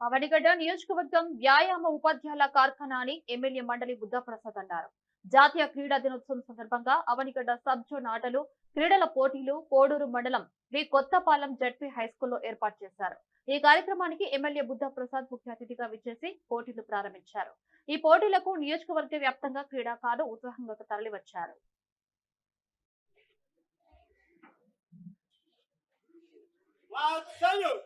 అవనిగడ్డ నియోజకవర్గం వ్యాయామ ఉపాధ్యాయుల కార్ఖానా అని ఎమ్మెల్యే మండలి బుద్ధప్రసాద్ అన్నారు. జాతీయ క్రీడా దినోత్సవం సందర్భంగా అవనిగడ్డ సబ్ జోన్ ఆటలు క్రీడల పోటీలు కోడూరు మండలం వి కొత్తపాలెం జడ్పీ హై స్కూల్లో ఏర్పాటు చేశారు. ఈ కార్యక్రమానికి ఎమ్మెల్యే బుద్ధప్రసాద్ ముఖ్య అతిథిగా విచ్చేసి పోటీలు ప్రారంభించారు. ఈ పోటీలకు నియోజకవర్గ వ్యాప్తంగా క్రీడాకారులు ఉత్సాహంగా తరలివచ్చారు. Loud salute!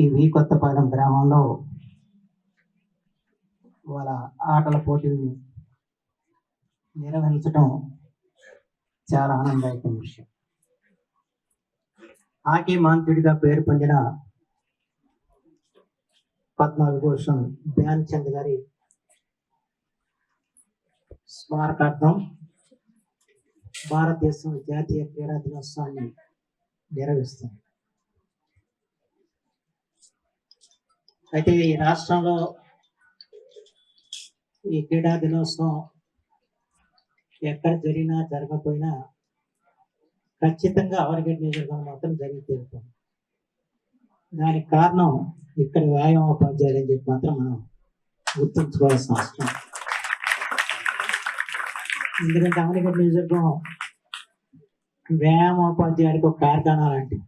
ఈ వి కొత్తపాలెం గ్రామంలో వాళ్ళ ఆటల పోటీని నిర్వహించడం చాలా ఆనందదాయకమైన విషయం. హాకీ మాంత్రుడిగా పేరు పొందిన పద్మవిభూషణ్ ధ్యాన్ చంద్ గారి స్మారకార్థం భారతదేశం జాతీయ క్రీడా దినోత్సవాన్ని నిర్వహిస్తుంది. అయితే ఈ రాష్ట్రంలో ఈ క్రీడా దినోత్సవం ఎక్కడ జరిగినా జరగకపోయినా ఖచ్చితంగా అవరిగడ్డ నియోజకవర్గం మాత్రం జరిగి తీరుతుంది. దానికి కారణం ఇక్కడ వ్యాయామోపాధ్యాయులు అని చెప్పి మాత్రం మనం గుర్తుంచుకోవాల్సిన అవసరం. ఎందుకంటే అవనిగడ్డ నియోజకవర్గం వ్యాయామోపాధ్యాయుడికి ఒక కార్ఖానా లాంటిది.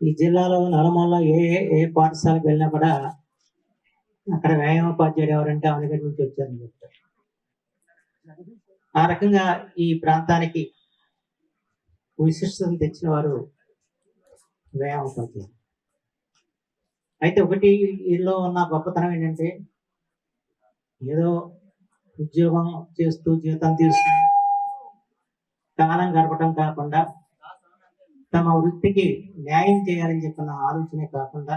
ఈ జిల్లాలో నలుమూలలో ఏ ఏ- ఏ పాఠశాలకు వెళ్ళినా కూడా అక్కడ వ్యాయామోపాధ్యాయుడు ఎవరంటే అవనిగడ్డ నుంచి వచ్చారని చెప్తారు. ఆ రకంగా ఈ ప్రాంతానికి విశిష్టతను తెచ్చిన వారు వ్యాయామోపాధ్యాయులు అయితే ఒకటి వీళ్ళలో ఉన్న గొప్పతనం ఏంటంటే ఏదో ఉద్యోగం చేస్తూ జీవితం తీసుకుని కాలం గడపడం కాకుండా తమ వృత్తికి న్యాయం చేయాలని చెప్పిన ఆలోచనే కాకుండా